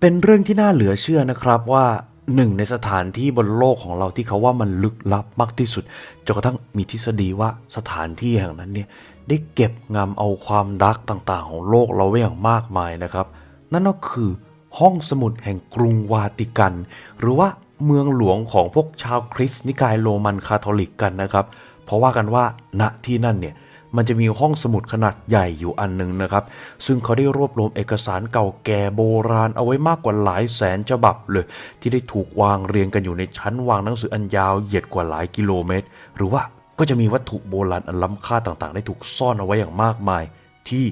เป็นเรื่องที่น่าเหลือเชื่อนะครับว่าหนึ่งในสถานที่บนโลกของเราที่เขาว่ามันลึกลับมากที่สุดจนกระทั่งมีทฤษฎีว่าสถานที่แห่งนั้นเนี่ยได้เก็บงำเอาความดักต่างๆ ของโลกเราไว้อย่างมากมายนะครับ นั่นก็คือห้องสมุดแห่งกรุงวาติกัน หรือว่าเมืองหลวงของพวกชาวคริสต์นิกายโรมันคาทอลิกกันนะครับ เพราะว่ากันว่าณที่นั่นเนี่ย มันจะมีห้องสมุดขนาดใหญ่อยู่อันหนึ่งนะครับ ซึ่งเขาได้รวบรวมเอกสารเก่าแก่โบราณเอาไว้มากกว่าหลายแสนฉบับเลย ที่ได้ถูกวางเรียงกันอยู่ในชั้นวางหนังสืออันยาวเหยียดกว่าหลายกิโลเมตร หรือว่าก็จะมีวัตถุโบราณอันล้ำค่าต่างๆ ได้ถูกซ่อนเอาไว้อย่างมากมาย ที่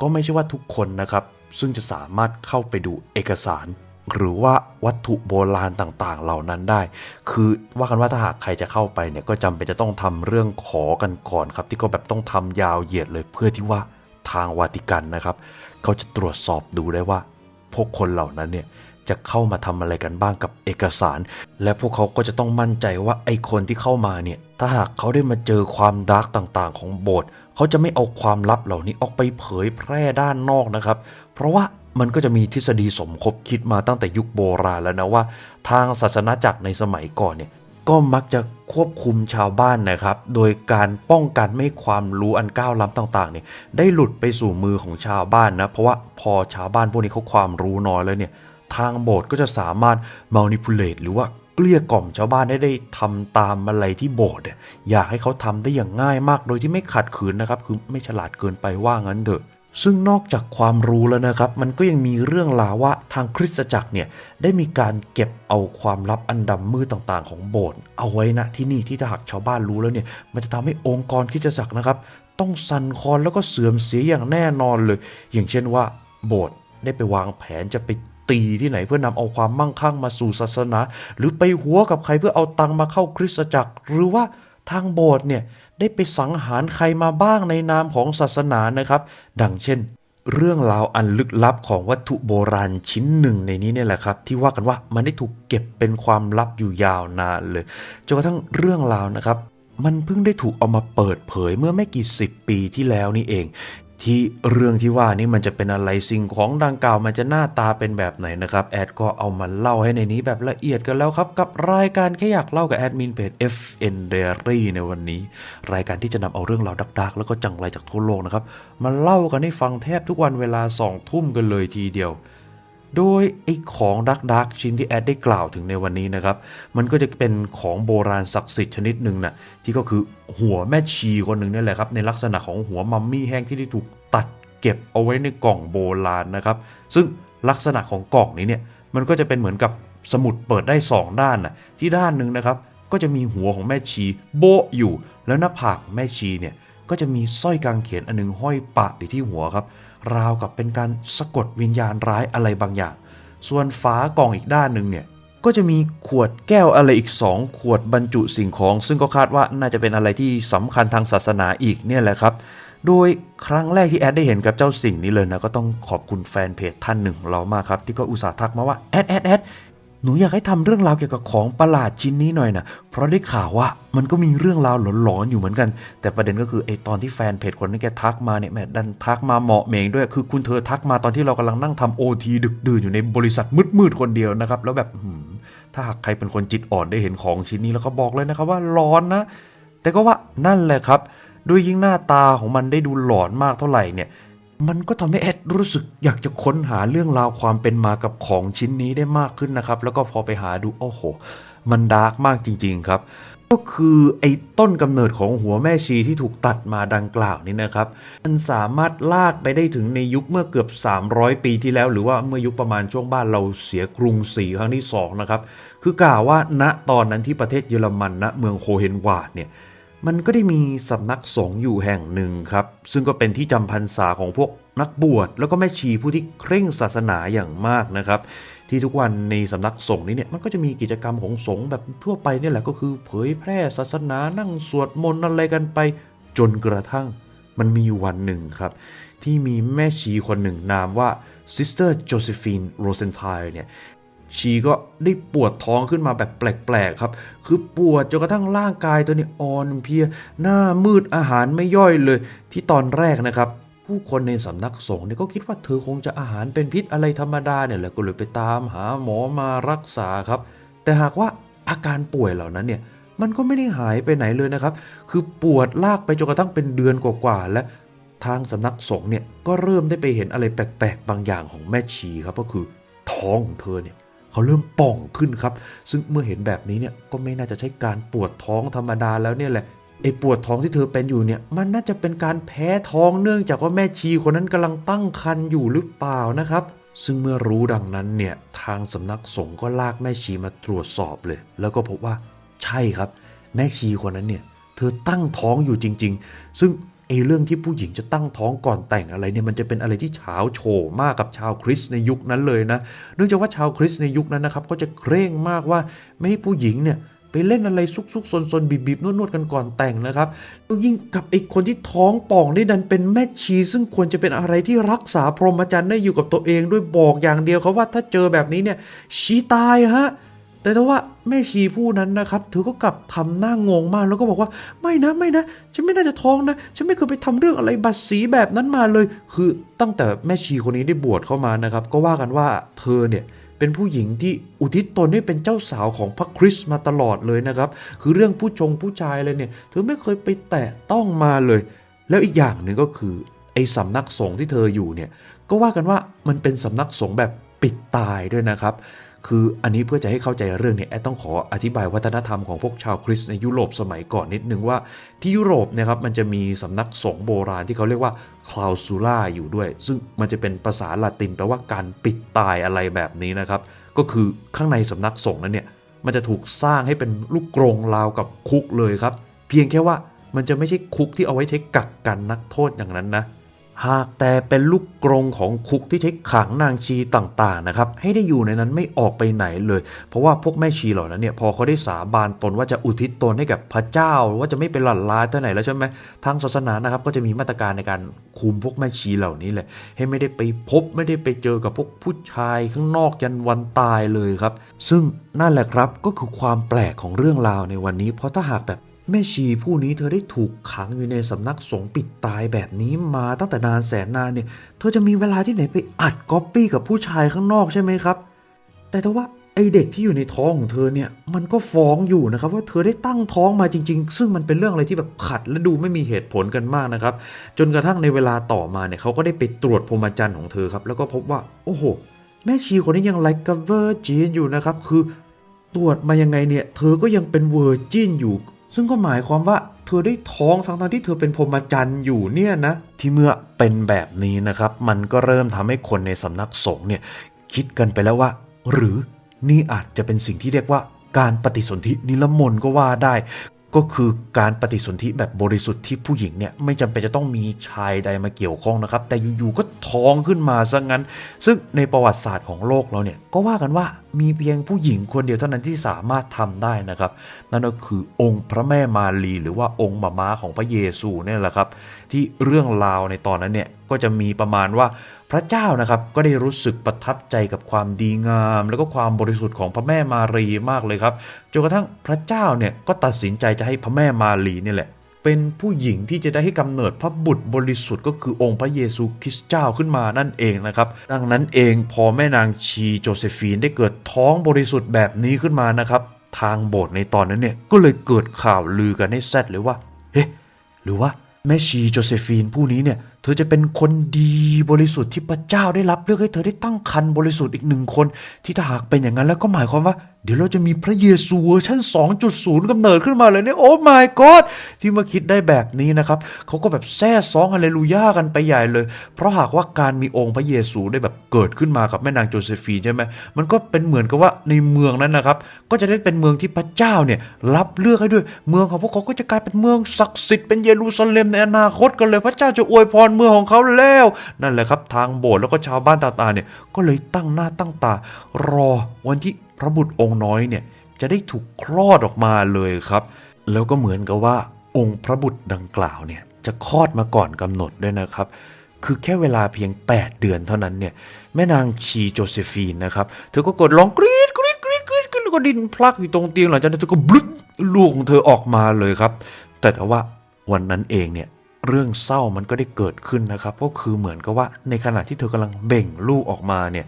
ก็ไม่ใช่ว่าทุกคนนะครับ ซึ่งจะสามารถเข้าไปดูเอกสาร หรือว่าวัตถุโบราณต่างๆ เหล่านั้นได้ คือว่ากันว่าถ้าหากใครจะเข้าไปเนี่ยก็จำเป็นจะต้องทำเรื่องขอกันก่อนครับ ที่ก็แบบต้องทำยาวเหยียดเลยเพื่อที่ว่าทางวาติกันนะครับ เขาจะตรวจสอบดูได้ว่า พวกคนเหล่านั้นเนี่ยจะเข้ามาทำอะไรกันบ้างกับเอกสาร และพวกเขาก็จะต้องมั่นใจว่าไอ้คนที่เข้ามาเนี่ยถ้าหากเขาได้มาเจอความดาร์กต่างๆ ของโบสถ์เขาจะไม่เอาความลับเหล่านี้ออกไปเผยแพร่ด้านนอกนะครับ เพราะว่า มันก็จะมีทฤษฎีสมคบคิดมาตั้งแต่ยุคโบราณแล้วนะว่า ทางศาสนาจักรในสมัยก่อนเนี่ยก็มักจะควบคุมชาวบ้านนะครับ โดยการป้องกันไม่ความรู้อันก้าวล้ำต่างๆเนี่ยได้หลุดไปสู่มือของชาวบ้านนะ เพราะว่าพอชาวบ้านพวกนี้เขาความรู้น้อยแล้วเนี่ยทางโบสถ์ก็จะสามารถ manipulate หรือว่าเกลี้ยกล่อมชาวบ้านได้ได้ทำตามอะไรที่โบสถ์อยากให้เขาทำได้อย่างง่ายมาก โดยที่ไม่ขัดขืนนะครับ คือไม่ฉลาดเกินไปว่างั้นเถอะ ซึ่งนอกจากความรู้แล้วนะครับ มันก็ยังมีเรื่องราวว่าทางคริสตจักรเนี่ยได้มีการเก็บเอาความลับอันดำมืดต่างๆ ของโบสถ์เอาไว้นะที่นี่ที่ถ้าหากชาวบ้านรู้แล้วเนี่ย มันจะทำให้องค์กรคริสตจักรนะครับ ต้องสั่นคลอนแล้วก็เสื่อมเสียอย่างแน่นอนเลย อย่างเช่นว่าโบสถ์ได้ไปวางแผนจะไปตีที่ไหนเพื่อนำเอาความมั่งคั่งมาสู่ศาสนา หรือไปหัวกับใครเพื่อเอาตังมาเข้าคริสตจักร หรือว่าทางโบสถ์เนี่ย ได้ไปสังหารใครมาบ้างในนามของศาสนานะครับ ดังเช่น เรื่องราวอันลึกลับของวัตถุโบราณชิ้นหนึ่งในนี้เนี่ยแหละครับ ที่ว่ากันว่ามันได้ถูกเก็บเป็นความลับอยู่ยาวนานเลยจนกระทั่งเรื่องราวนะครับ มันเพิ่งได้ถูกเอามาเปิดเผยเมื่อไม่กี่สิบปีที่แล้วนี่เอง ที่เรื่องที่ว่านี้มันจะเป็นอะไรสิ่งของดังกล่าวมันจะหน้าตาเป็นแบบไหนนะครับ แอดก็เอามาเล่าให้ในนี้แบบละเอียดกันแล้วครับ กับรายการแค่อยากเล่ากับแอดมินเพจ FN Diary ในวันนี้ รายการที่จะนำเอาเรื่องราวดักๆ แล้วก็จังไรจากทั่วโลกนะครับมาเล่ากันให้ฟังแทบทุกวันเวลาสองทุ่มกันเลยทีเดียว โดยไอ้ของดักดักชิ้นที่แอดได้กล่าวถึงในวันนี้นะครับ มันก็จะเป็นของโบราณศักดิ์สิทธิ์ชนิดหนึ่งนะที่ก็คือหัวแม่ชีคนหนึ่งนี่แหละครับในลักษณะของหัวมัมมี่แห้งที่ได้ถูกตัดเก็บเอาไว้ในกล่องโบราณนะครับ ซึ่งลักษณะของกล่องนี้เนี่ยมันก็จะเป็นเหมือนกับสมุดเปิดได้ 2 ด้านนะที่ด้านหนึ่งนะครับ ก็จะมีหัวของแม่ชีโบะอยู่ แล้วหน้าผากของแม่ชีเนี่ยก็จะมีสร้อยกางเขนอันหนึงห้อยปะอยู่ที่หัวครับ ราวกับเป็นการสะกดวิญญาณร้ายอะไรบางอย่าง ส่วนฝากล่องอีกด้านหนึ่งเนี่ยก็จะมีขวดแก้วอะไรอีก 2 ขวดบรรจุสิ่งของ ซึ่งก็คาดว่าน่าจะเป็นอะไรที่สำคัญทางศาสนาอีกเนี่ยแหละครับ โดยครั้งแรกที่แอดได้เห็นกับเจ้าสิ่งนี้เลยนะ ก็ต้องขอบคุณแฟนเพจท่านหนึ่งของเรามากครับ ที่ก็อุตส่าห์ทักมาว่า แอดแอดแอด หนูอยากให้ทำเรื่องราวเกี่ยวกับของประหลาดชิ้นนี้หน่อยนะเพราะได้ข่าวว่ามันก็มีเรื่องราวหลอนๆอยู่เหมือนกัน แต่ประเด็นก็คือไอ้ตอนที่แฟนเพจคนนี้แกทักมาเนี่ยแม่ดันทักมาเหมาะเหมงด้วย คือคุณเธอทักมาตอนที่เรากำลังนั่งทำโอทีดึกดื่นอยู่ในบริษัทมืดๆคนเดียวนะครับ แล้วแบบถ้าหากใครเป็นคนจิตอ่อนได้เห็นของชิ้นนี้แล้วก็บอกเลยนะครับว่าร้อนนะ แต่ก็ว่านั่นแหละครับด้วยยิ่งหน้าตาของมันได้ดูหลอนมากเท่าไหร่เนี่ย มันก็ทำให้แอดรู้สึกอยากจะค้นหาเรื่องราวความเป็นมากับของชิ้นนี้ได้มากขึ้นนะครับ แล้วก็พอไปหาดูโอ้โห มันดาร์กมากจริง ๆ ครับ ก็คือไอ้ต้นกำเนิดของหัวแม่ชีที่ถูกตัดมาดังกล่าวนี่นะครับ มันสามารถลากไปได้ถึงในยุคเมื่อเกือบ 300 ปีที่แล้ว หรือว่าเมื่อยุคประมาณช่วงบ้านเราเสียกรุงศรีครั้งที่สองนะครับคือกล่าวว่าณตอนนั้นที่ประเทศเยอรมันณเมืองโคเฮนวาดเนี่ย มันก็ได้มีสำนักสงฆ์อยู่แห่งหนึ่งครับ ซึ่งก็เป็นที่จำพรรษาของพวกนักบวชแล้วก็แม่ชีผู้ที่เคร่งศาสนาอย่างมากนะครับ ที่ทุกวันในสำนักสงฆ์นี้เนี่ยมันก็จะมีกิจกรรมของสงฆ์แบบทั่วไปเนี่ยแหละก็คือเผยแพร่ศาสนานั่งสวดมนต์อะไรกันไป จนกระทั่งมันมีวันหนึ่งครับ ที่มีแม่ชีคนหนึ่งนามว่า Sister Josephine Rosenthal เนี่ย ชีก็ได้ปวดท้องขึ้นมาแบบแปลกๆครับ คือปวดจนกระทั่งร่างกายตัวนี้อ่อนเพลีย หน้ามืดอาหารไม่ย่อยเลย ที่ตอนแรกนะครับ ผู้คนในสำนักสงฆ์เนี่ยก็คิดว่าเธอคงจะอาหารเป็นพิษอะไรธรรมดาเนี่ยแหละก็เลยไปตามหาหมอมารักษาครับ แต่หากว่าอาการป่วยเหล่านั้นเนี่ยมันก็ไม่ได้หายไปไหนเลยนะครับ คือปวดลากไปจนกระทั่งเป็นเดือนกว่าๆและทางสำนักสงฆ์เนี่ยก็เริ่มได้ไปเห็นอะไรแปลกๆ บางอย่างของแม่ชีครับก็คือท้องของเธอเนี่ย เขาเริ่มป่องขึ้นครับ ซึ่งเมื่อเห็นแบบนี้เนี่ยก็ไม่น่าจะใช่การปวดท้องธรรมดาแล้วเนี่ยแหละไอ้ปวดท้องที่เธอเป็นอยู่เนี่ยมันน่าจะเป็นการแพ้ท้องเนื่องจากว่าแม่ชีคนนั้นกำลังตั้งครรภ์อยู่หรือเปล่านะครับ ซึ่งเมื่อรู้ดังนั้นเนี่ยทางสำนักสงฆ์ก็ลากแม่ชีมาตรวจสอบเลย แล้วก็พบว่าใช่ครับ แม่ชีคนนั้นเนี่ยเธอตั้งท้องอยู่จริง ๆ ซึ่ง ไอ้เรื่องที่ผู้หญิงจะตั้งท้องก่อนแต่งอะไรเนี่ยมันจะเป็นอะไรที่เฉาโฉมากกับชาวคริสต์ในยุคนั้นเลยนะ เนื่องจากว่าชาวคริสต์ในยุคนั้นนะครับก็จะเคร่งมากว่าไม่ให้ผู้หญิงเนี่ยไปเล่นอะไรซุกๆซนๆบีบๆนวดๆกันก่อนแต่งนะครับแล้วยิ่งกับไอ้คนที่ท้องป่องนี่ดันเป็นแม่ชี ซึ่งควรจะเป็นอะไรที่รักษาพรหมจรรย์ได้อยู่กับตัวเองด้วยบอกอย่างเดียวเขาว่าถ้าเจอแบบนี้เนี่ยชีตายฮะ แต่ถ้าว่าแม่ชีผู้นั้นนะครับเธอก็กลับทำหน้างงมากแล้วก็บอกว่าไม่นะไม่นะฉันไม่น่าจะท้องนะฉันไม่เคยไปทำเรื่องอะไรบัตรสีแบบนั้นมาเลย คือตั้งแต่แม่ชีคนนี้ได้บวชเข้ามานะครับ ก็ว่ากันว่าเธอเนี่ยเป็นผู้หญิงที่อุทิศตนให้เป็นเจ้าสาวของพระคริสต์มาตลอดเลยนะครับ คือเรื่องผู้ชงผู้ชายอะไรเนี่ยเธอไม่เคยไปแตะต้องมาเลย แล้วอีกอย่างหนึ่งก็คือไอ้สำนักสงฆ์ที่เธออยู่เนี่ยก็ว่ากันว่ามันเป็นสำนักสงฆ์แบบปิดตายด้วยนะครับ คืออันนี้เพื่อจะให้เข้าใจเรื่องเนี่ยแอดต้องขออธิบายวัฒนธรรมของพวกชาวคริสต์ในยุโรปสมัยก่อนนิดนึงว่าที่ยุโรปนะครับมันจะมีสำนักสงฆ์โบราณที่เขาเรียกว่าคลาวซูล่าอยู่ด้วย ซึ่งมันจะเป็นภาษาละตินแปลว่าการปิดตายอะไรแบบนี้นะครับ ก็คือข้างในสำนักสงฆ์นั้นเนี่ยมันจะถูกสร้างให้เป็นลูกกรงราวกับคุกเลยครับ เพียงแค่ว่ามันจะไม่ใช่คุกที่เอาไว้ใช้กักกันนักโทษอย่างนั้นนะ หากแต่เป็นลูกกรงของคุกที่ใช้ขังนางชีต่างๆนะครับให้ได้อยู่ในนั้นไม่ออกไปไหนเลย เพราะว่าพวกแม่ชีเหล่านั้นเนี่ยพอเขาได้สาบานตนว่าจะอุทิศตนให้กับพระเจ้า ว่าจะไม่เป็นหลั่นลาเท่าไหนแล้วใช่ไหมทางศาสนานะครับก็จะมีมาตรการในการคุมพวกแม่ชีเหล่านี้แหละให้ไม่ได้ไปพบไม่ได้ไปเจอกับพวกผู้ชายข้างนอกยันวันตายเลยครับ ซึ่งนั่นแหละครับก็คือความแปลกของเรื่องราวในวันนี้ เพราะถ้าหากแบบ แม่ชีผู้นี้เธอได้ถูกขังอยู่ในสำนักสงฆ์ปิดตายแบบนี้มาตั้งแต่นานแสนนานเนี่ย เธอจะมีเวลาที่ไหนไปอัดก๊อปปี้กับผู้ชายข้างนอกใช่ไหมครับ แต่ถ้าว่าไอเด็กที่อยู่ในท้องของเธอเนี่ย มันก็ฟ้องอยู่นะครับว่าเธอได้ตั้งท้องมาจริง ๆ ซึ่งมันเป็นเรื่องอะไรที่แบบขัดและดูไม่มีเหตุผลกันมากนะครับ จนกระทั่งในเวลาต่อมาเนี่ยเขาก็ได้ไปตรวจพรมจรรย์ของเธอครับ แล้วก็พบว่า โอ้โห แม่ชีคนนี้ยังไลค์กับเวอร์จีนอยู่นะครับ คือตรวจมายังไงเนี่ย เธอก็ยังเป็นเวอร์จินอยู่ ซึ่งก็หมายความว่าเธอได้ท้องทั้งๆที่เธอเป็นพรหมจรรย์อยู่เนี่ยนะ ที่เมื่อเป็นแบบนี้นะครับ มันก็เริ่มทำให้คนในสำนักสงฆ์เนี่ยคิดกันไปแล้วว่า หรือนี่อาจจะเป็นสิ่งที่เรียกว่าการปฏิสนธินิรมนก็ว่าได้ ก็คือการปฏิสนธิแบบบริสุทธิ์ที่ผู้หญิงเนี่ยไม่จำเป็นจะต้องมีชายใดมาเกี่ยวข้องนะครับ แต่อยู่ๆก็ท้องขึ้นมาซะงั้น ซึ่งในประวัติศาสตร์ของโลกเราเนี่ยก็ว่ากันว่ามีเพียงผู้หญิงคนเดียวเท่านั้นที่สามารถทำได้นะครับ นั่นก็คือองค์พระแม่มารีหรือว่าองค์มาม้าของพระเยซูเนี่ยแหละครับ ที่เรื่องราวในตอนนั้นเนี่ยก็จะมีประมาณว่า พระเจ้านะครับก็ได้รู้สึกประทับใจกับความดีงาม แล้วก็ความบริสุทธิ์ของพระแม่มารีมากเลยครับจนกระทั่งพระเจ้าเนี่ยก็ตัดสินใจจะให้พระแม่มารีนี่แหละ เป็นผู้หญิงที่จะได้ให้กำเนิดพระบุตรบริสุทธิ์ก็คือองค์พระเยซูคริสต์เจ้าขึ้นมานั่นเองนะครับ ดังนั้นเองพอแม่นางชีโจเซฟีนได้เกิดท้องบริสุทธิ์แบบนี้ขึ้นมานะครับทางโบสถ์ในตอนนั้นเนี่ยก็เลยเกิดข่าวลือกันให้แซดเลยว่าเฮ้หรือว่าแม่ชีโจเซฟีนผู้นี้เนี่ย เธอจะเป็นคนดีบริสุทธิ์ที่พระเจ้าได้รับเลือกให้เธอได้ตั้งครรภ์บริสุทธิ์อีกหนึ่งคน ที่ถ้าหากเป็นอย่างนั้นแล้วก็หมายความว่า เดี๋ยวเราจะมีพระเยซูเวอร์ชัน2.0กำเนิดขึ้นมาเลยเนี่ยโอ้ my god ที่มื่อคิดได้แบบนี้นะครับเขาก็แบบแซ่ซองฮาเลลูยากันไปใหญ่เลย เพราะหากว่าการมีองค์พระเยซูได้แบบเกิดขึ้นมากับแม่นางโจเซฟีใช่ไหมมันก็เป็นเหมือนกับว่าในเมืองนั้นนะครับ ก็จะได้เป็นเมืองที่พระเจ้าเนี่ยรับเลือกให้ด้วย เมืองของพวกเขาก็จะกลายเป็นเมืองศักดิ์สิทธิ์เป็นเยรูซาเล็มในอนาคตกันเลย พระเจ้าจะอวยพรเมืองของเขาแล้ว นั่นแหละครับทางโบสถ์แล้วก็ชาวบ้านต่างๆเนี่ยก็เลยตั้งหน้าตั้งตา รอวันที่พระบุตรองค์น้อยเนี่ยจะได้ถูกคลอดออกมาเลยครับ แล้วก็เหมือนกับว่าองค์พระบุตรดังกล่าวเนี่ยจะคลอดมาก่อนกำหนดด้วยนะครับ คือแค่เวลาเพียง 8 เดือนเท่านั้นเนี่ยแม่นางชีโจเซฟีนนะครับเธอก็กดร้องกรี๊ดกรี๊ดกรี๊ดกรี๊ดแล้วก็ดินพลักอยู่ตรงเตียงหลังจากนั้นเธอก็บลึ๊ดลูกของเธอออกมาเลยครับ แต่แต่ว่าวันนั้นเองเนี่ย เรื่องเศร้ามันก็ได้เกิดขึ้นนะครับ ก็คือเหมือนกับว่าในขณะที่เธอกำลังเบ่งลูกออกมาเนี่ย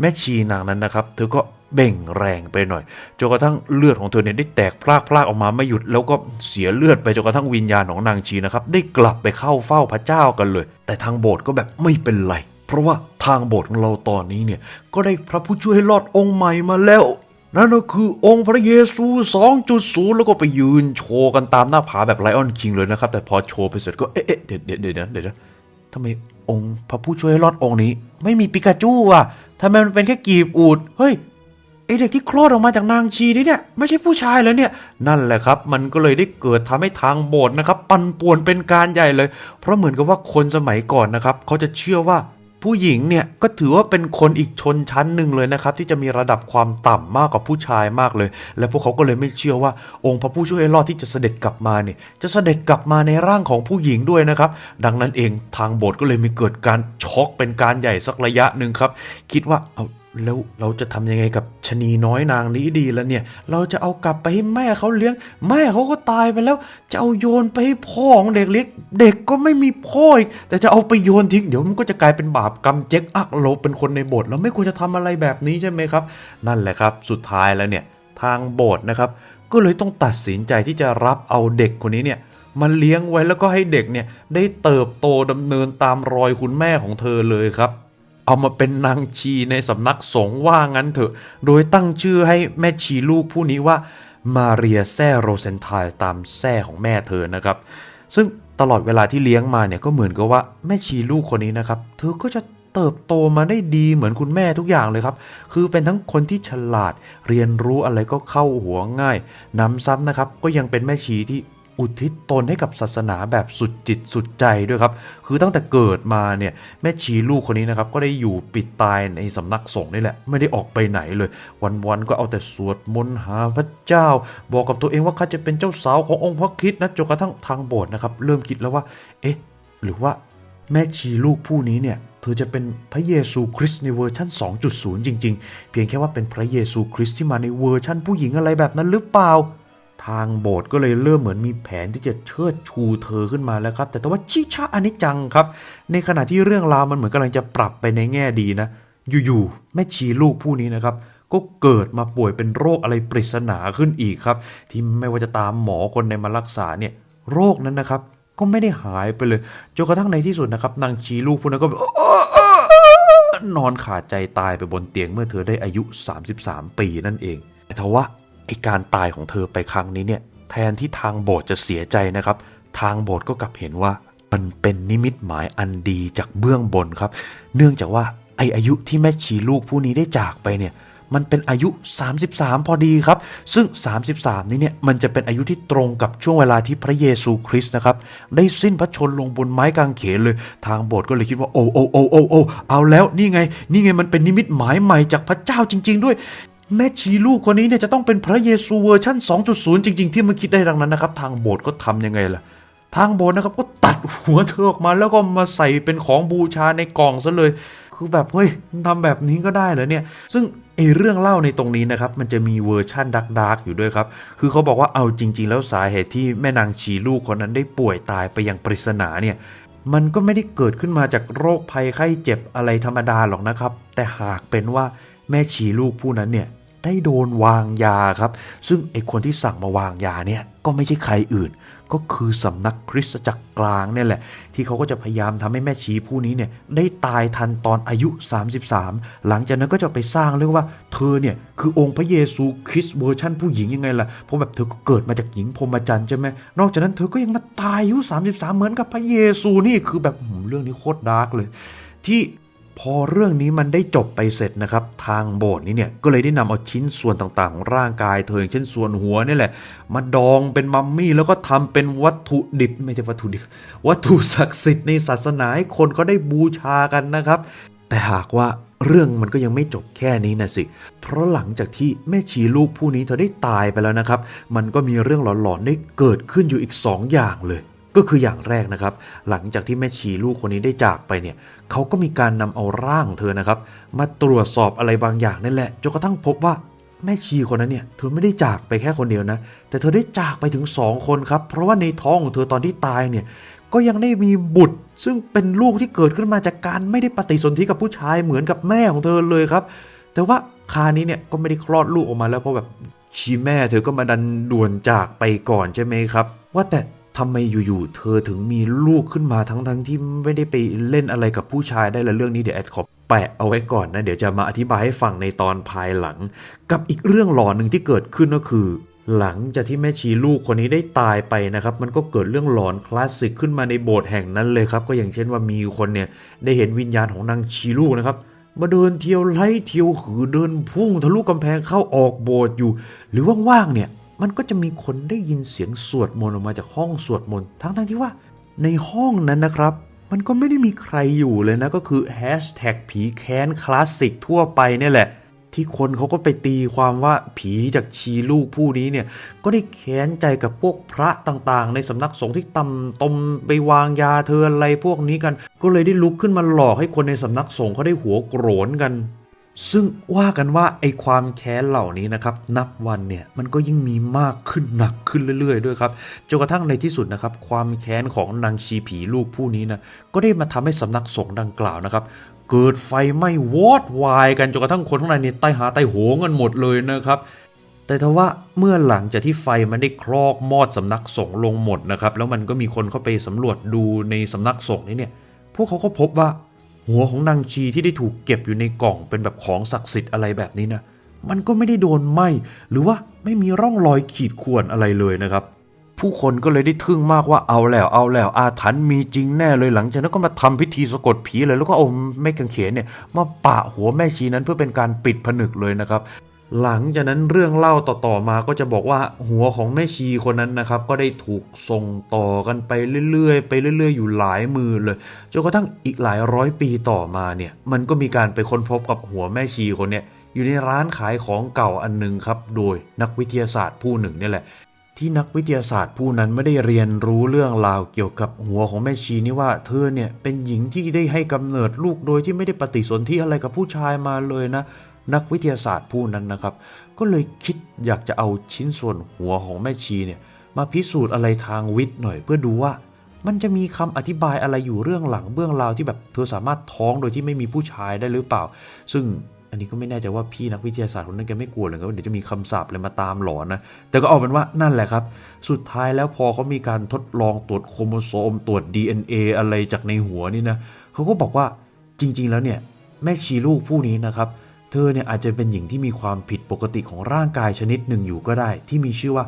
แม่ชีนางนั้นนะครับ เธอก็เบ่งแรงไปหน่อยจนกระทั่งเลือดของเธอเนี่ยได้แตกพรากพรากออกมาไม่หยุด แล้วก็เสียเลือดไปจนกระทั่งวิญญาณของนางชีนะครับ ได้กลับไปเข้าเฝ้าพระเจ้ากันเลย แต่ทางโบสถ์ก็แบบไม่เป็นไร เพราะว่าทางโบสถ์ของเราตอนนี้เนี่ยก็ได้พระผู้ช่วยให้รอดองค์ใหม่มาแล้ว นั่นก็คือองค์พระเยซู 2.0 แล้วก็ไปยืนโชว์กันตามหน้าผาแบบไลออนคิงเลยนะครับ แต่พอโชว์ไปเสร็จก็เอ๊ะเอ๊ะเดี๋ยวเดี๋ยวเดี๋ยวนะเดี๋ยวนะทำไมองค์พระผู้ช่วยให้รอดองค์นี้ ไม่มีปิกาจูอะทำไมมันเป็นแค่กีบอูดเฮ้ยไอเด็กที่คลอดออกมาจากนางชีนี่เนี่ยไม่ใช่ผู้ชายแล้วเนี่ย นั่นแหละครับ มันก็เลยได้เกิดทำให้ทางโบสถ์นะครับ ปั่นป่วนเป็นการใหญ่เลย เพราะเหมือนกับว่าคนสมัยก่อนนะครับเขาจะเชื่อว่า ผู้หญิงเนี่ยก็ถือว่าเป็นคนอีกชนชั้นหนึ่งเลยนะครับที่จะมีระดับความต่ำมากกว่าผู้ชายมากเลย และพวกเขาก็เลยไม่เชื่อว่า องค์พระผู้ช่วยให้รอดที่จะเสด็จกลับมาเนี่ยจะเสด็จกลับมาในร่างของผู้หญิงด้วยนะครับ ดังนั้นเองทางโบสถ์ก็เลยมีเกิดการช็อกเป็นการใหญ่สักระยะหนึ่งครับ คิดว่าเอา แล้วเราจะทำยังไงกับชะนีน้อยนางนี้ดีแล้วเนี่ย เราจะเอากลับไปให้แม่เขาเลี้ยง แม่เขาก็ตายไปแล้ว จะเอาโยนไปให้พ่อของเด็กเลี้ยงเด็กก็ไม่มีพ่ออีกแต่จะเอาไปโยนทิ้งเดี๋ยวมันก็จะกลายเป็นบาปกรรมเจ๊กอักเราเป็นคนในโบสถ์เราไม่ควรจะทำอะไรแบบนี้ใช่ไหมครับ นั่นแหละครับ สุดท้ายแล้วเนี่ยทางโบสถ์นะครับ ก็เลยต้องตัดสินใจที่จะรับเอาเด็กคนนี้เนี่ยมันเลี้ยงไว้แล้วก็ให้เด็กเนี่ยได้เติบโตดำเนินตามรอยคุณแม่ของเธอเลยครับ เอามาเป็นนางชีในสำนักสงฆ์ว่างั้นเถอะ โดยตั้งชื่อให้แม่ชีลูกผู้นี้ว่ามาเรียแซ่โรเซนทน์ตามแซ่ของแม่เธอนะครับ ซึ่งตลอดเวลาที่เลี้ยงมาเนี่ยก็เหมือนกับว่าแม่ชีลูกคนนี้นะครับ เธอก็จะเติบโตมาได้ดีเหมือนคุณแม่ทุกอย่างเลยครับ คือเป็นทั้งคนที่ฉลาดเรียนรู้อะไรก็เข้าหัวง่ายน้ำซ้ำนะครับ ก็ยังเป็นแม่ชีที่ อุทิศตนให้กับศาสนาแบบสุดจิตสุดใจด้วยครับ คือตั้งแต่เกิดมาเนี่ยแม่ชีลูกคนนี้นะครับก็ได้อยู่ปิดตายในสำนักสงฆ์นี่แหละ ไม่ได้ออกไปไหนเลย วันๆก็เอาแต่สวดมนต์หาพระเจ้า บอกกับตัวเองว่าข้าจะเป็นเจ้าสาวขององค์พระคริสต์นะจนกระทั่งทางโบสถ์นะครับเริ่มคิดแล้วว่า เอ๊ะ หรือว่าแม่ชีลูกผู้นี้เนี่ยเธอจะเป็นพระเยซูคริสต์ในเวอร์ชัน2.0 จริง ๆ เพียงแค่ว่าเป็นพระเยซูคริสต์ที่มาในเวอร์ชันผู้หญิงอะไรแบบนั้นหรือเปล่า ทางโบสถ์ก็เลยเริ่มเหมือนมีแผนที่จะเชิดชูเธอขึ้นมาแล้วครับแต่แต่ว่าชิชาอนิจจังครับ ในขณะที่เรื่องราวมันเหมือนกำลังจะปรับไปในแง่ดีนะ อยู่ๆแม่ชีลูกผู้นี้นะครับ ก็เกิดมาป่วยเป็นโรคอะไรปริศนาขึ้นอีกครับ ที่ไม่ว่าจะตามหมอคนในมารักษาเนี่ยโรคนั้นนะครับ ก็ไม่ได้หายไปเลยจนกระทั่งในที่สุดนะครับ นางชีลูกผู้นั้นก็แบบนอนขาดใจตายไปบนเตียงเมื่อเธอได้อายุ 33 ปีนั่นเองแต่ทว่า การตายของเธอไปครั้งนี้เนี่ยแทนที่ทางโบสถ์จะเสียใจนะครับ ทางโบสถ์ก็กลับเห็นว่ามันเป็นนิมิตหมายอันดีจากเบื้องบนครับ เนื่องจากว่าไออายุที่แม่ชีลูกผู้นี้ได้จากไปเนี่ยมันเป็นอายุ 33 พอดีครับ ซึ่ง 33 นี้เนี่ยมันจะเป็นอายุที่ตรงกับช่วงเวลาที่พระเยซูคริสต์นะครับ ได้สิ้นพระชนลงบนไม้กางเขนเลย ทางโบสถ์ก็เลยคิดว่าโอ้โอ้โอ้โอ้โอ้เอาแล้วนี่ไง นี่ไงมันเป็นนิมิตหมายใหม่จากพระเจ้าจริง ๆ ด้วย แม่ชีลูกคนนี้เนี่ยจะต้องเป็นพระเยซูเวอร์ชัน2.0 จริง ๆ ที่มันคิดได้ดังนั้นนะครับ ทางโบสถ์ก็ทำยังไงล่ะ ทางโบสถ์นะครับก็ตัดหัวเธอออกมาแล้วก็มาใส่เป็นของบูชาในกล่องซะเลย คือแบบเฮ้ยทำแบบนี้ก็ได้เหรอเนี่ย ซึ่งไอเรื่องเล่าในตรงนี้นะครับ มันจะมีเวอร์ชั่นดักดักอยู่ด้วยครับ คือเขาบอกว่าเอาจริง ๆ แล้วสาเหตุที่แม่นางชีลูกคนนั้นได้ป่วยตายไปอย่างปริศนาเนี่ยมันก็ไม่ได้เกิดขึ้นมาจากโรคภัยไข้เจ็บอะไรธรรมดาหรอกนะครับ แต่หากเป็นว่าแม่ชีลูกผู้นั้นเนี่ย ได้โดนวางยาครับ ซึ่งไอคนที่สั่งมาวางยาเนี่ยก็ไม่ใช่ใครอื่น ก็คือสำนักคริสตจักรกลางเนี่ยแหละ ที่เขาก็จะพยายามทำให้แม่ชีผู้นี้เนี่ยได้ตายทันตอนอายุ 33 หลังจากนั้นก็จะไปสร้างเรื่องว่าเธอเนี่ยคือองค์พระเยซูคริสต์เวอร์ชั่นผู้หญิงยังไงล่ะ เพราะแบบเธอก็เกิดมาจากหญิงพรหมจรรย์ใช่ไหมนอกจากนั้นเธอก็ยังมาตายอายุ 33 เหมือนกับพระเยซูนี่คือแบบหืมเรื่องนี้โคตรดาร์กเลย ที่ พอเรื่องนี้มันได้จบไปเสร็จนะครับ ทางโบสถ์นี้เนี่ยก็เลยได้นำเอาชิ้นส่วนต่างๆของร่างกายเธออย่างเช่นส่วนหัวนี่แหละ มาดองเป็นมัมมี่ แล้วก็ทำเป็นวัตถุดิบไม่ใช่วัตถุดิบ วัตถุศักดิ์สิทธิ์ในศาสนาให้คนก็ได้บูชากันนะครับ แต่หากว่าเรื่องมันก็ยังไม่จบแค่นี้นะสิ เพราะหลังจากที่แม่ชีลูกผู้นี้เธอได้ตายไปแล้วนะครับ มันก็มีเรื่องหลอนๆได้เกิดขึ้นอยู่อีก 2อย่างเลย ก็คืออย่างแรกนะครับ หลังจากที่แม่ชีลูกคนนี้ได้จากไปเนี่ยเขาก็มีการนำเอาร่างของเธอนะครับ มาตรวจสอบอะไรบางอย่างนั่นแหละจนกระทั่งพบว่าแม่ชีคนนั้นเนี่ยเธอไม่ได้จากไปแค่คนเดียวนะ แต่เธอได้จากไปถึงสองคนครับ เพราะว่าในท้องของเธอตอนที่ตายเนี่ยก็ยังได้มีบุตร ซึ่งเป็นลูกที่เกิดขึ้นมาจากการไม่ได้ปฏิสนธิกับผู้ชายเหมือนกับแม่ของเธอเลยครับ แต่ว่าคานี้เนี่ยก็ไม่ได้คลอดลูกออกมาแล้วเพราะแบบชีแม่เธอก็มาดันด่วนจากไปก่อนใช่ไหมครับ ว่าแต่ ทำไมอยู่ๆเธอถึงมีลูกขึ้นมาทั้งๆที่ไม่ได้ไปเล่นอะไรกับผู้ชายได้ละเรื่องนี้เดี๋ยวแอดขอแปะเอาไว้ก่อนนะเดี๋ยวจะมาอธิบายให้ฟังในตอนภายหลัง กับอีกเรื่องหลอนหนึ่งที่เกิดขึ้นก็คือ หลังจากที่แม่ชีลูกคนนี้ได้ตายไปนะครับ มันก็เกิดเรื่องหลอนคลาสสิกขึ้นมาในโบสถ์แห่งนั้นเลยครับ ก็อย่างเช่นว่ามีคนเนี่ยได้เห็นวิญญาณของนางชีลูกนะครับมาเดินเที่ยวไล่เที่ยวหือเดินพุ่งทะลุกำแพงเข้าออกโบสถ์อยู่ หรือว่างๆเนี่ย มันก็จะมีคนได้ยินเสียงสวดมนต์ออกมาจากห้องสวดมนต์ทั้งๆที่ว่า ในห้องนั้นนะครับ มันก็ไม่ได้มีใครอยู่เลยนะก็คือแฮชแท็กผีแค้นคลาสสิกทั่วไปเนี่ยแหละ ที่คนเขาก็ไปตีความว่าผีจากชีลูกผู้นี้เนี่ย ก็ได้แค้นใจกับพวกพระต่างๆ ในสำนักสงฆ์ที่ตำตมไปวางยาเธออะไรพวกนี้กัน ก็เลยได้ลุกขึ้นมาหลอกให้คนในสำนักสงฆ์เขาได้หัวโกรนกัน ซึ่งว่ากันว่าไอความแค้นเหล่านี้นะครับ นับวันเนี่ยมันก็ยิ่งมีมากขึ้นหนักขึ้นเรื่อย ๆ ด้วยครับจนกระทั่งในที่สุดนะครับ ความแค้นของนางชีผีลูกผู้นี้นะก็ได้มาทำให้สำนักสงฆ์ดังกล่าวนะครับเกิดไฟไหม้วอดวายกันจนกระทั่งคนข้างในเนี่ยใต้หาใต้โหงกันหมดเลยนะครับแต่ทว่าเมื่อหลังจากที่ไฟมันได้คลอกมอดสำนักสงฆ์ลงหมดนะครับ แล้วมันก็มีคนเข้าไปสำรวจดูในสำนักสงฆ์นี้เนี่ย พวกเขาก็พบว่า หัวของนางชีที่ได้ถูกเก็บอยู่ในกล่องเป็นแบบของศักดิ์สิทธิ์อะไรแบบนี้นะมันก็ไม่ได้โดนไหมหรือว่าไม่มีร่องรอยขีดข่วนอะไรเลยนะครับ ผู้คนก็เลยได้ทึ่งมากว่าเอาแล้วเอาแล้วอาถรรพ์มีจริงแน่เลยหลังจากนั้นก็มาทำพิธีสะกดผีเลยแล้วก็เอาแม่กังเขนเนี่ยมาปะหัวแม่ชีนั้นเพื่อเป็นการปิดผนึกเลยนะครับ หลังจากนั้นเรื่องเล่าต่อๆมาก็จะบอกว่าหัวของแม่ชีคนนั้นนะครับ ก็ได้ถูกส่งต่อกันไปเรื่อยๆ ไปเรื่อย ๆ อยู่หลายมือเลยจนกระทั่งอีกหลายร้อยปีต่อมาเนี่ยมันก็มีการไปค้นพบกับหัวแม่ชีคนเนี้ยอยู่ในร้านขายของเก่าอันหนึ่งครับ โดยนักวิทยาศาสตร์ผู้หนึ่งนี่แหละ ที่นักวิทยาศาสตร์ผู้นั้นไม่ได้เรียนรู้เรื่องราวเกี่ยวกับหัวของแม่ชีนี่ว่าเธอเนี่ยเป็นหญิงที่ได้ให้กำเนิดลูกโดยที่ไม่ได้ปฏิสนธิอะไรกับผู้ชายมาเลยนะ นักวิทยาศาสตร์ผู้นั้นนะครับ ก็เลยคิดอยากจะเอาชิ้นส่วนหัวของแม่ชีเนี่ยมาพิสูจน์อะไรทางวิทย์หน่อย เพื่อดูว่ามันจะมีคำอธิบายอะไรอยู่เรื่องหลังเบื้องราวที่แบบเธอสามารถท้องโดยที่ไม่มีผู้ชายได้หรือเปล่า ซึ่งอันนี้ก็ไม่แน่ใจว่าพี่นักวิทยาศาสตร์คนนั้นแกไม่กลัวเลยว่าเดี๋ยวจะมีคำสาปอะไรมาตามหลอนนะ แต่ก็เอาเป็นว่านั่นแหละครับ สุดท้ายแล้วพอเขามีการทดลองตรวจโครโมโซมตรวจ DNA อะไรจากในหัวนี่นะเขาก็บอกว่าจริง ๆ แล้วเนี่ยแม่ชีลูกผู้นี้นะครับ เธอเนี่ยอาจจะเป็นหญิงที่มีความผิดปกติของร่างกายชนิดหนึ่งอยู่ก็ได้ ที่มีชื่อว่า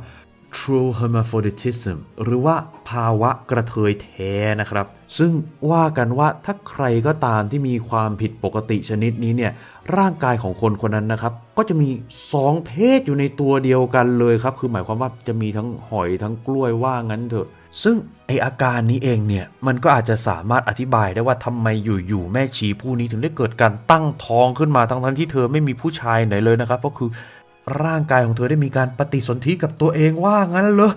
true hermaphroditism หรือว่าภาวะกระเทยแท้นะครับ ซึ่งว่ากันว่าถ้าใครก็ตามที่มีความผิดปกติชนิดนี้เนี่ยร่างกายของคนคนนั้นนะครับ ก็จะมีสองเพศอยู่ในตัวเดียวกันเลยครับ คือหมายความว่าจะมีทั้งหอยทั้งกล้วยว่างั้นเถอะ ซึ่งไออาการนี้เองเนี่ยมันก็อาจจะสามารถอธิบายได้ว่าทำไมอยู่ๆแม่ชีผู้นี้ถึงได้เกิดการตั้งท้องขึ้นมาทั้งๆที่เธอไม่มีผู้ชายไหนเลยนะครับก็คือร่างกายของเธอได้มีการปฏิสนธิกับตัวเองว่างั้นเหรอ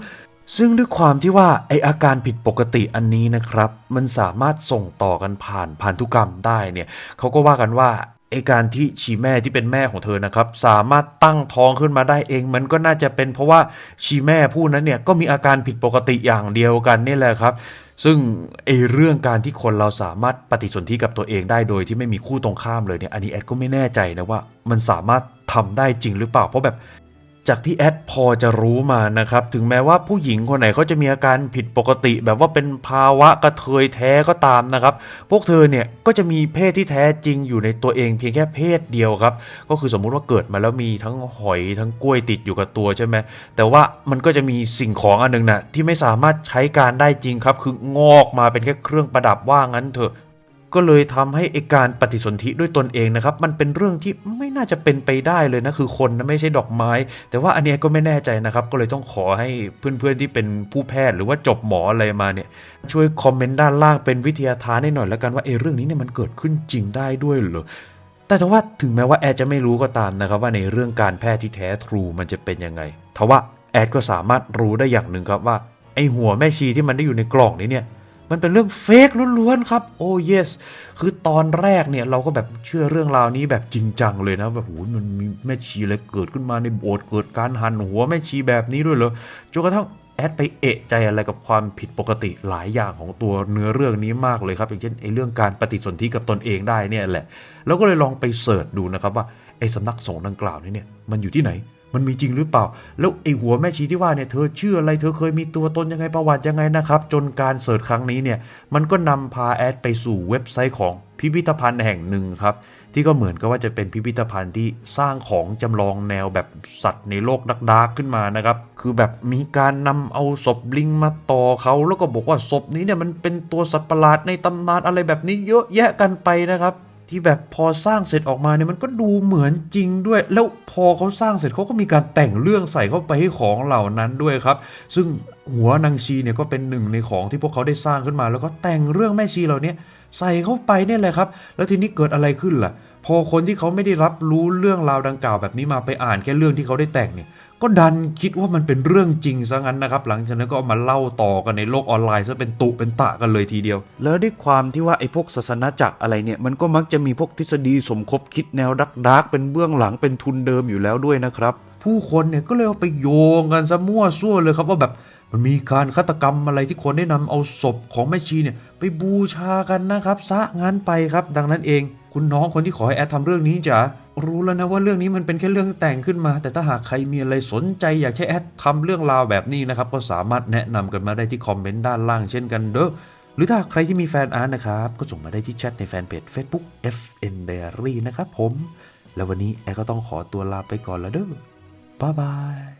ซึ่งด้วยความที่ว่าไออาการผิดปกติอันนี้นะครับ มันสามารถส่งต่อกันผ่านพันธุกรรมได้เนี่ยเขาก็ว่ากันว่า ไอการที่ชีแม่ที่เป็นแม่ของเธอนะครับ สามารถตั้งท้องขึ้นมาได้เอง มันก็น่าจะเป็นเพราะว่าชีแม่ผู้นั้นเนี่ยก็มีอาการผิดปกติอย่างเดียวกันนี่แหละครับ ซึ่งไอเรื่องการที่คนเราสามารถปฏิสนธิกับตัวเองได้โดยที่ไม่มีคู่ตรงข้ามเลยเนี่ยอันนี้แอดก็ไม่แน่ใจนะว่า มันสามารถทำได้จริงหรือเปล่าเพราะแบบ จากที่แอดพอจะรู้มานะครับ ถึงแม้ว่าผู้หญิงคนไหนเขาจะมีอาการผิดปกติ แบบว่าเป็นภาวะกระเทยแท้ก็ตามนะครับ พวกเธอเนี่ยก็จะมีเพศที่แท้จริงอยู่ในตัวเองเพียงแค่เพศเดียวครับ ก็คือสมมุติว่าเกิดมาแล้วมีทั้งหอยทั้งกล้วยติดอยู่กับตัวใช่ไหมแต่ว่ามันก็จะมีสิ่งของอันหนึงนะที่ไม่สามารถใช้การได้จริงครับ คืองอกมาเป็นแค่เครื่องประดับว่างั้นเถอะ ก็เลยทำให้ไอการปฏิสนธิด้วยตนเองนะครับ มันเป็นเรื่องที่ไม่น่าจะเป็นไปได้เลยนะคือคนนะไม่ใช่ดอกไม้ แต่ว่าอันนี้ก็ไม่แน่ใจนะครับ ก็เลยต้องขอให้เพื่อนๆที่เป็นผู้แพทย์หรือว่าจบหมออะไรมาเนี่ย ช่วยคอมเมนต์ด้านล่างเป็นวิทยาทานให้หน่อยแล้วกันว่าเออเรื่องนี้เนี่ยมันเกิดขึ้นจริงได้ด้วยเหรอแต่ทว่าถึงแม้ว่าแอดจะไม่รู้ก็ตามนะครับ ว่าในเรื่องการแพทย์ที่แท้ทรูมันจะเป็นยังไงทว่าแอดก็สามารถรู้ได้อย่างหนึ่งครับว่าไอหัวแม่ชีที่มันได้อยู่ในกล่องนี้เนี่ย มันเป็นเรื่องเฟกล้วนๆครับ โอ้ yes คือตอนแรกเนี่ยเราก็แบบเชื่อเรื่องราวนี้แบบจริงจังเลยนะแบบโหมันมีแม่ชีอะไรเกิดขึ้นมาในโบสถ์เกิดการหันหัวแม่ชีแบบนี้ด้วยเหรอจนกระทั่งแอดไปเอะใจอะไรกับความผิดปกติหลายอย่างของตัวเนื้อเรื่องนี้มากเลยครับอย่างเช่นไอ้เรื่องการปฏิสนธิกับตนเองได้เนี่ยแหละ แล้วก็เลยลองไปเสิร์ชดูนะครับว่าไอ้สำนักสงฆ์ดังกล่าวนี้เนี่ยมันอยู่ที่ไหน มันมีจริงหรือเปล่า แล้วไอ้หัวแม่ชีที่ว่าเนี่ยเธอชื่ออะไรเธอเคยมีตัวตนยังไงประวัติยังไงนะครับ จนการเสิร์ชครั้งนี้เนี่ยมันก็นำพาแอดไปสู่เว็บไซต์ของพิพิธภัณฑ์แห่งหนึ่งครับ ที่ก็เหมือนกับว่าจะเป็นพิพิธภัณฑ์ที่สร้างของจำลองแนวแบบสัตว์ในโลกดักๆขึ้นมานะครับ คือแบบมีการนำเอาศพลิงมาต่อเขาแล้วก็บอกว่าศพนี้เนี่ยมันเป็นตัวสัตว์ประหลาดในตำนานอะไรแบบนี้เยอะแยะกันไปนะครับ ที่แบบพอสร้างเสร็จออกมาเนี่ยมันก็ดูเหมือนจริงด้วย แล้วพอเขาสร้างเสร็จเขาก็มีการแต่งเรื่องใส่เข้าไปให้ของเหล่านั้นด้วยครับ ซึ่งหัวนางชีเนี่ยก็เป็นหนึ่งในของที่พวกเขาได้สร้างขึ้นมา แล้วก็แต่งเรื่องแม่ชีเหล่านี้ใส่เข้าไปเนี่ยแหละครับ แล้วทีนี้เกิดอะไรขึ้นล่ะ พอคนที่เขาไม่ได้รับรู้เรื่องราวดังกล่าวแบบนี้มาไปอ่านแค่เรื่องที่เขาได้แต่งเนี่ย ก็ดันคิดว่ามันเป็นเรื่องจริงซะงั้นนะครับ หลังจากนั้นก็เอามาเล่าต่อกันในโลกออนไลน์ซะเป็นตุเป็นตะกันเลยทีเดียว แล้วด้วยความที่ว่าไอ้พวกศาสนาจักรอะไรเนี่ย มันก็มักจะมีพวกทฤษฎีสมคบคิดแนวดักดักๆเป็นเบื้องหลังเป็นทุนเดิมอยู่แล้วด้วยนะครับ ผู้คนเนี่ยก็เลยเอาไปโยงกันซะมั่วซั่วเลยครับว่าแบบมันมีการฆาตกรรมอะไรที่คนได้นำเอาศพของแม่ชีเนี่ยไปบูชากันนะครับซะงั้นไปครับ ดังนั้นเอง คุณน้องคนที่ขอให้แอดทำเรื่องนี้จะรู้แล้วนะว่าเรื่องนี้มันเป็นแค่เรื่องแต่งขึ้นมา แต่ถ้าหากใครมีอะไรสนใจอยากให้แอดทำเรื่องราวแบบนี้นะครับก็สามารถแนะนำกันมาได้ที่คอมเมนต์ด้านล่างเช่นกันเด้อหรือถ้าใครที่มีแฟนอาร์ตนะครับ ก็ส่งมาได้ที่แชทในแฟนเพจ Facebook FN Diary นะครับผม แล้ววันนี้แอดก็ต้องขอตัวลาไปก่อนแล้วเด้อบ๊ายบาย